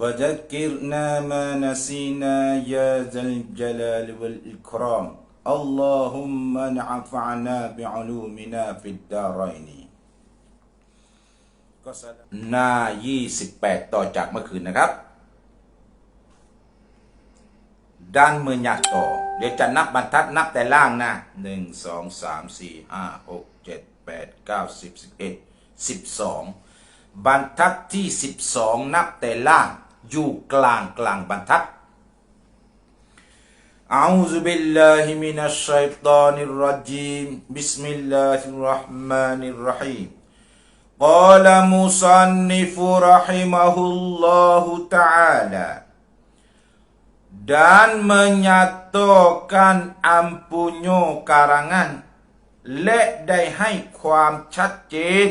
وذكرنا ما نسينا يا ذا الجلال والإكرام اللهم انفعنا بعلومنا في الدارين หน้า 28 ต่อจากเมื่อคืนนะครับ ด้านมือหยักต่อ เดี๋ยวจะนับบรรทัดนับแต่ล่างนะ 1 2 3 4 5 6 7 8 9 10 11 12 บสิบเอ็ดสิบสองบรรทัดที่สิบสองนับแต่ล่าง อยู่กลางกลางบรรทัด أعوذ بالله من الشيطان الرجيم بسم الله الرحمن الرحيم قال مصنف رحمه الله تعالى dan menyatakan ampunyo karangan และได้ให้ความชัดเจน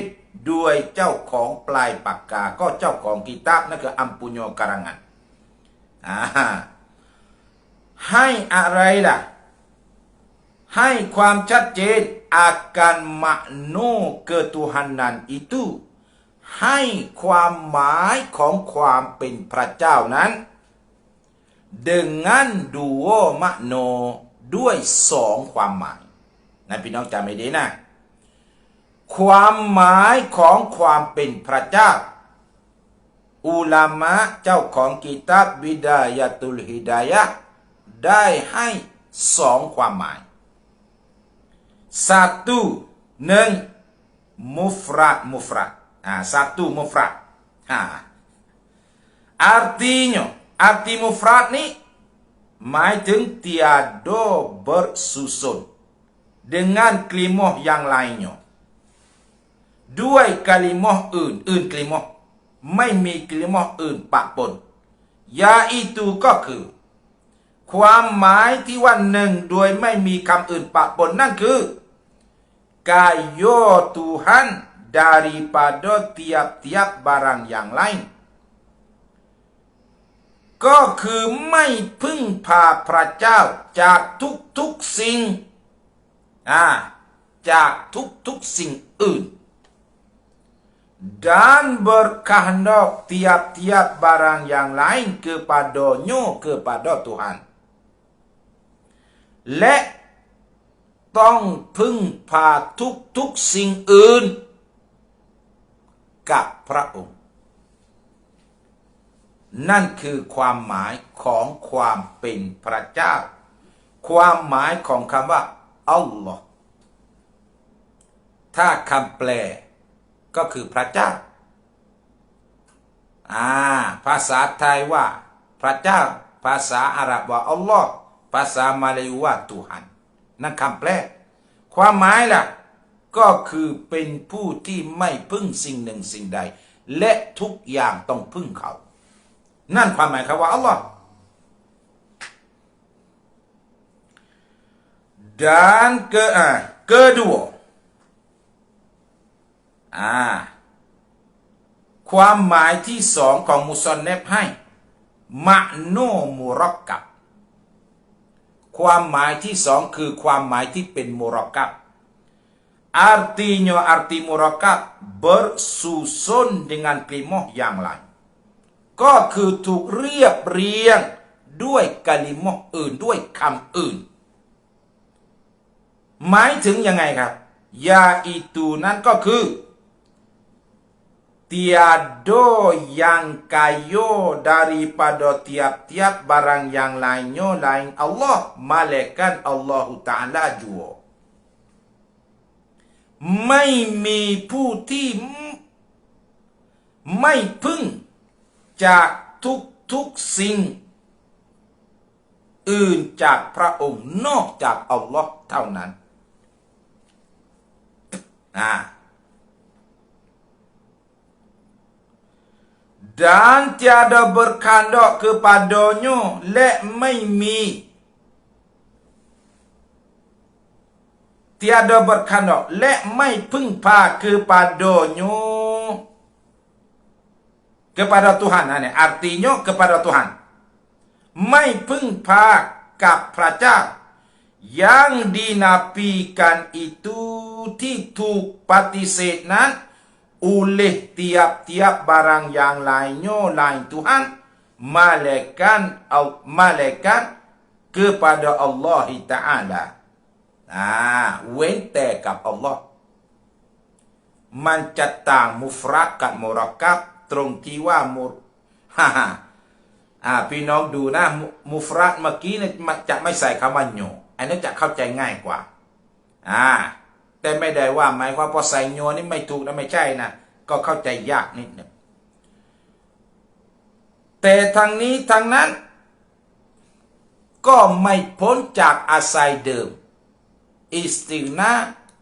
ด้วยเจ้าของปลายปากกา ก็เจ้าของกิตาบนั่นคืออัมปุญโญการงันให้อะไรล่ะ ให้ความชัดเจน akan makna ketuhanan itu ให้ความหมายของความเป็นพระเจ้านั้น dengan dua makna ด้วยสองความหมายนะพี่น้องจำไม่ดีนะ ความหมายของความเป็นพระเจ้า อุลามะเจ้าของกิตาบบิดายาตุลฮิดายะได้ให้สองความหมาย satu หนึ่งมุฟรัดมุฟรัดอ่า satu มุฟรัดอ่า artinya arti mufrad นี้หมายถึง tiada bersusun dengan kelimah yang lainnya ด้วยกลิมออื่น อื่นกลิมอไม่มีกลิมออื่นปะปนยาอิตูก็คือ ความหมายที่ว่าหนึ่งโดยไม่มีคำอื่นปะปนนั่นคือ kayo Tuhan daripada tiap-tiap barang yang lain ก็คือไม่พึ่งพาพระเจ้าจากทุกๆสิ่ง อ่า จากทุกๆสิ่งอื่น dan berkehendak tiap-tiap barang yang lain kepadanya kepada Tuhan และต้องพึ่งพาทุกทุกสิ่งอื่น กับพระองค์ นั่นคือความหมายของความเป็นพระเจ้า ความหมายของคำว่าอัลลอฮ์ถ้าคำแปล ก็คือพระเจ้าอ่าภาษาไทยว่า พระเจ้า ภาษาอาหรับว่าอัลลอฮ์ภาษามาลายูว่าตุหันนั่นคำแปลความหมายล่ะ ก็คือเป็นผู้ที่ไม่พึ่งสิ่งหนึ่งสิ่งใด และทุกอย่างต้องพึ่งเขา นั่นความหมายครับว่าอัลลอฮ์ dan ke ah, kedua อ่าความหมายที่สองของมุสอนเนบให้มะโนมุรักกับ ความหมายที่สองคือความหมายที่เป็นมุรักกับ artinya arti murakab bersusun dengan kelimah yang lain ก็คือถูกเรียบเรียงด้วยกะลิมออื่นด้วยคำอื่น หมายถึงยังไงครับ ยาอิตูนั้นก็คือ tiada yang kayo daripada tiap-tiap barang yang lainnya lain Allah malaikat Allah Ta'ala jua ไม่มีผู้ที่ไม่พึ่งจากทุกทุกสิ่ง อื่นจากพระองค์นอกจากอัลลอฮ์เท่านั้นอ่า dan tiada berkandak kepadanya และไม่มี tiada berkandak และไม่พึ่งพา kepadanya kepada Tuhan nah, ini artinya kepada Tuhan ไม่พึ่งพากับพระเจ้า yang dinafikan itu ที่ถูกปฏิเสธนั้น oleh tiap-tiap barang yang lainnya lain Tuhan malaikat malaikat kepada Allah Taala อ่าเว้นแต่กับอัลลอฮ์มันจะต่างมุฟรักกับมุรักกับตรงที่ว่ามุฮ่าอ่าพี่น้องดูนะมุฟรักเมื่อกี้เนี่ยจะไม่ใส่คำว่าโยอันนี้จะเข้าใจง่ายกว่าอ่า แต่ไม่ได้ว่าหมายความพอใส่โยนี่ไม่ถูกนะไม่ใช่นะก็เข้าใจยากนิดหนึ่งแต่ทางนี้ทางนั้น ก็ไม่พ้นจากอาศัยเดิม อิสตินา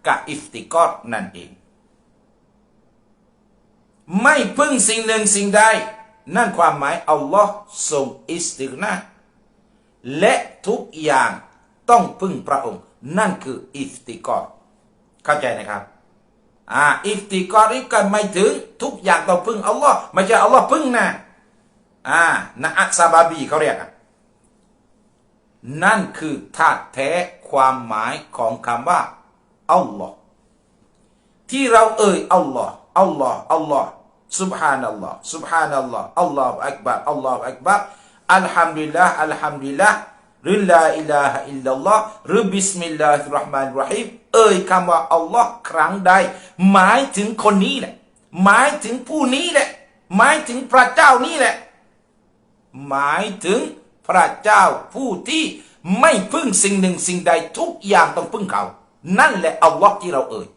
กับอิฟติกอดนั่นเอง ไม่พึ่งสิ่งหนึ่งสิ่งใด นั่นความหมายอัลลอฮ์ทรงอิสตินาและทุกอย่างต้องพึ่งพระองค์ นั่นคืออิฟติกอด เข้าใจนะครับอ่าอิฟติกอดนี่ก็ไม่ถึงทุกอย่างต้องพึ่งอัลลอฮ์ไม่ใช่อัลลอฮ์พึ่งนะอ่านะอัซาบาบีเขาเรียกอะนั่นคือธาตุแท้ความหมายของคำว่าอัลลอฮ์ที่เราเอ่ยอัลลอฮ์อัลลอฮ์อัลลอฮ์ subhanallah subhanallah อัลลอฮ์อักบัรอั รัลฮัลลลาห์อิลลาห์รือลาอิลาฮะอิลลัลลอฮ์หรือบิสมิลลาฮิรราะห์มานิรราะฮีมเอ่ยคำว่าอัลลอฮ์ครั้งใด หมายถึงคนนี้แหละ หมายถึงผู้นี้แหละ หมายถึงพระเจ้านี่แหละ หมายถึงพระเจ้าผู้ที่ไม่พึ่งสิ่งหนึ่งสิ่งใดทุกอย่างต้องพึ่งเขา นั่นแหละอัลลอฮ์ที่เราเอ่ย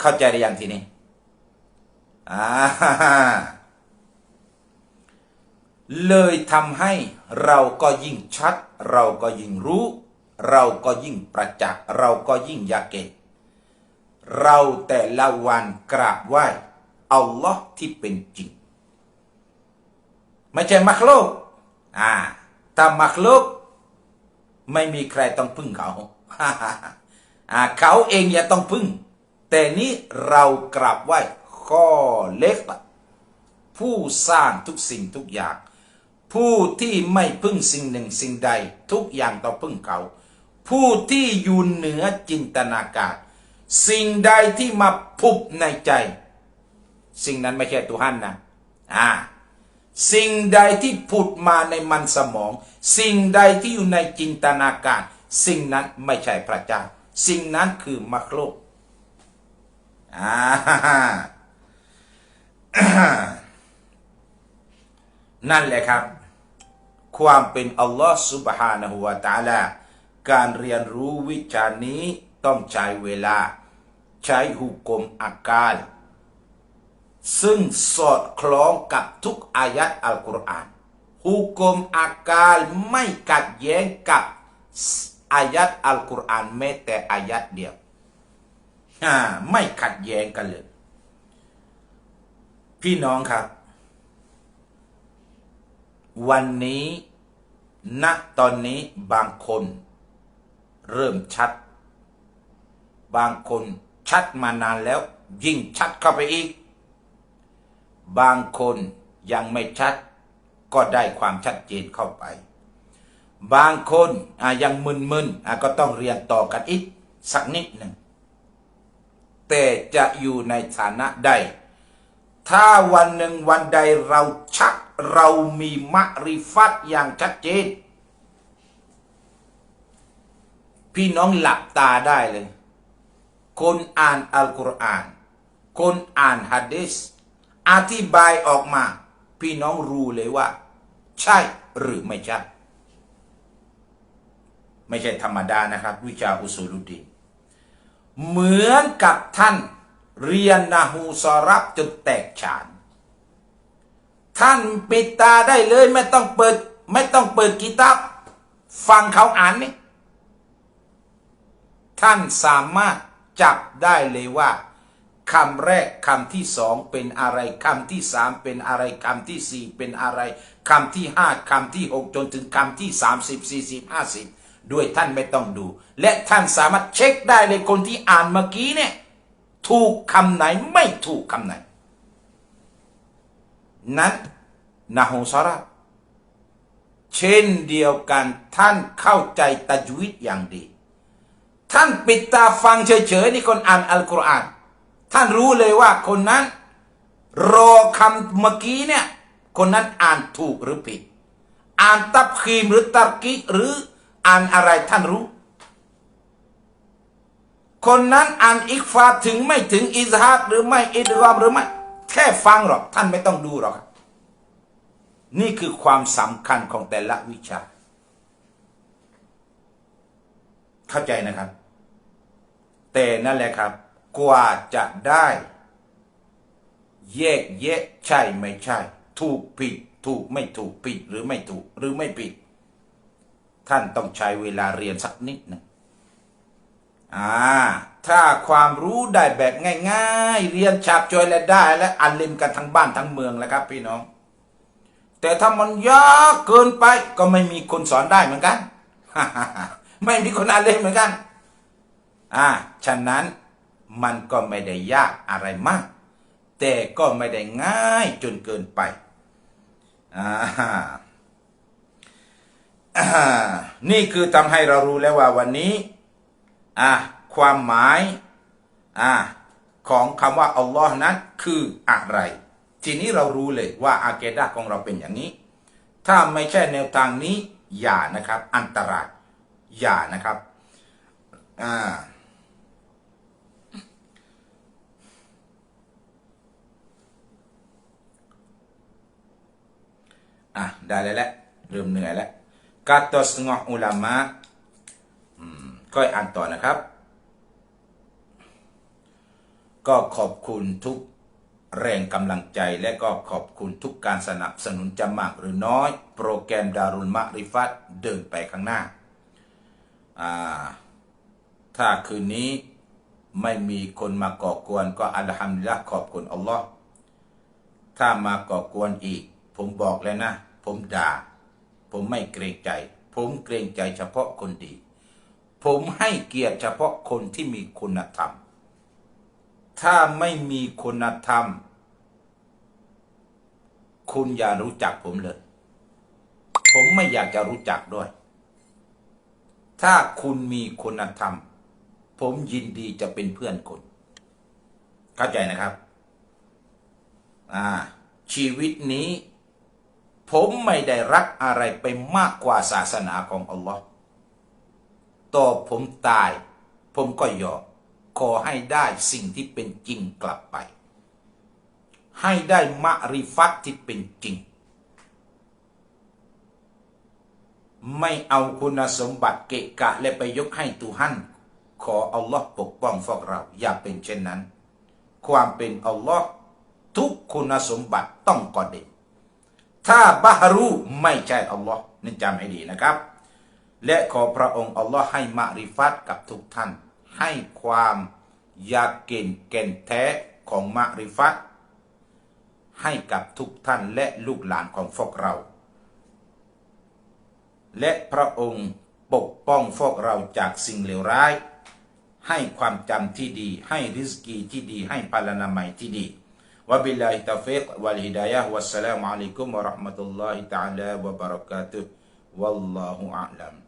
เข้าใจหรือยังทีนี้อ่า เลยทำให้เราก็ยิ่งชัด เราก็ยิ่งรู้ เราก็ยิ่งประจักษ์เราก็ยิ่งยาเกตเราแต่ละวันกราบไหว้อัลลอฮ์ที่เป็นจริง ไม่ใช่มักโลกอ่าถ้ามักโลก ไม่มีใครต้องพึ่งเขาอ่าเขาเองอย่าต้องพึ่ง แต่นี้เรากราบไหว้ข้อเล็กผู้สร้างทุกสิ่งทุกอย่าง ผู้ที่ไม่พึ่งสิ่งหนึ่งสิ่งใด ทุกอย่างต้องพึ่งเขา ผู้ที่อยู่เหนือจินตนาการ สิ่งใดที่มาพุบในใจ สิ่งนั้นไม่ใช่ตัวหันนะอ่าสิ่งใดที่ผุดมาในมันสมอง สิ่งใดที่อยู่ในจินตนาการ สิ่งนั้นไม่ใช่พระเจ้า สิ่งนั้นคือมรรคโลกอ่านั่นแหละครับ ความเป็นอัลลอฮ์สุบฮานะฮุวาตาลา การเรียนรู้วิชานี้ต้องใช้เวลา ใช้หุกกลมอาการ ซึ่งสอดคล้องกับทุกอายัดอัลกุรอานหุกกลมอาการไม่กัดแย้งกับอายัดอัลกุรอานแม้แต่อายัดเดียวไม่ขัดแย้งกันเลย พี่น้องครับ วันนี้ณตอนนี้บางคน เริ่มชัด บางคนชัดมานานแล้ว ยิ่งชัดเข้าไปอีก บางคนยังไม่ชัด ก็ได้ความชัดเจนเข้าไป บางคนยังมึนๆก็ต้องเรียนต่อกันอีกสักนิดหนึ่งแต่จะอยู่ในฐานะใด ถ้าวันหนึ่งวันใดเราชักเรามีมะริฟัตอย่างชัดเจน พี่น้องหลับตาได้เลย คนอ่านอัลกุรอาน คนอ่านฮะดิษอธิบายออกมา พี่น้องรู้เลยว่า ใช่หรือไม่ใช่ไม่ใช่ธรรมดานะครับ วิชาอุสูลุดีเหมือนกับท่าน เรียนนาฮูซอรับจนแตกฉาน ท่านปิดตาได้เลยไม่ต้องเปิด ไม่ต้องเปิดกิตับฟังเขาอ่านนี่ท่านสามารถจับได้เลยว่าคำแรกคำที่สองเป็นอะไรคำที่สามเป็นอะไรคำที่สี่เป็นอะไรคำที่ห้าคำที่หกจนถึงคำที่สามสิบสี่สิบห้าสิบด้วยท่านไม่ต้องดู และท่านสามารถเช็คได้เลยคนที่อ่านเมื่อกี้เนี่ย ถูกคำไหนไม่ถูกคำไหน นั้นนะฮูซาระเช่นเดียวกันท่านเข้าใจตัจวิดอย่างดี ท่านปิดตาฟังเฉยๆนี่คนอ่านอัลกุรอานท่านรู้เลยว่าคนนั้นรอคำเมื่อกี้เนี่ยคนนั้นอ่านถูกหรือผิด อ่านตับคีมหรือตับกิหรืออ่านอะไรท่านรู้ คนนั้นอ่านอิกฟาถึงไม่ถึงอิซฮักหรือไม่อิดรอมหรือไม่แค่ฟังหรอกท่านไม่ต้องดูหรอกนี่คือความสำคัญของแต่ละวิชา เข้าใจนะครับ แต่นั่นแหละครับ กว่าจะได้ แยกแยะใช่ไม่ใช่ ถูกผิด ถูกไม่ถูกผิดหรือไม่ถูกหรือไม่ผิด ท่านต้องใช้เวลาเรียนสักนิดหนึง อ่าถ้าความรู้ได้แบบง่าย ๆ เรียนฉาบจอยและได้ และอันลิมกันทั้งบ้านทั้งเมืองแล้วครับ พี่น้อง แต่ถ้ามันยากเกินไปก็ไม่มีคนสอนได้เหมือนกันไม่มีคนอ่านเลยเหมือนกัน อ่าฉะนั้นมันก็ไม่ได้ยากอะไรมาก แต่ก็ไม่ได้ง่ายจนเกินไปอ่าอ่านี่คือทำให้เรารู้แล้วว่าวันนี้ อ่าความหมายอ่าของคำว่าอัลลอฮ์นั้นคืออะไร ทีนี้เรารู้เลยว่าอาเกดะของเราเป็นอย่างนี้ ถ้าไม่ใช่แนวทางนี้ อย่านะครับ อันตราย อย่านะครับอ่าอะได้แล้วแหละเริ่มเหนื่อยแล้วกาตอสงออุลามะอืม ก็อ่านต่อนะครับ ก็ขอบคุณทุกแรงกำลังใจและก็ขอบคุณทุกการสนับสนุนจะมากหรือน้อย โปรแกรมดารุลมะริฟัตเดินไปข้างหน้าอ่าถ้าคืนนี้ไม่มีคนมาก่อกวนก็อัลฮัมดุลิลละขอบคุณอัลลอฮ์ถ้ามาก่อกวนอีก ผมบอกแล้วนะ ผมด่า ผมไม่เกรงใจ ผมเกรงใจเฉพาะคนดี ผมให้เกียรติเฉพาะคนที่มีคุณธรรม ถ้าไม่มีคุณธรรม คุณอย่ารู้จักผมเลย ผมไม่อยากจะรู้จักด้วย ถ้าคุณมีคุณธรรม ผมยินดีจะเป็นเพื่อนคุณ เข้าใจนะครับอ่าชีวิตนี้ ผมไม่ได้รักอะไรไปมากกว่าศาสนาของอัลลอฮ์ ต่อผมตาย ผมก็ยอมขอให้ได้สิ่งที่เป็นจริงกลับไป ให้ได้มะริฟัตที่เป็นจริง ไม่เอาคุณสมบัติเกะกะและไปยกให้ตุฮันขออัลลอฮ์ปกป้องพวกเรา อย่าเป็นเช่นนั้น ความเป็นอัลลอฮ์ทุกคุณสมบัติต้องกอเด่นถ้าบาฮารูไม่ใช่อัลลอฮ์นี่จำให้ดีนะครับ และขอพระองค์อัลลอฮ์ให้มาริฟัตกับทุกท่าน ให้ความยากเก่นแก่นแท้ของมาริฟัตให้กับทุกท่านและลูกหลานของพวกเรา และพระองค์ปกป้องพวกเราจากสิ่งเลวร้าย ให้ความจำที่ดี ให้ริสกีที่ดี ให้พลานามัยที่ดี وبالله التوفيق والهداية والسلام عليكم ورحمة الله تعالى وبركاته والله أعلم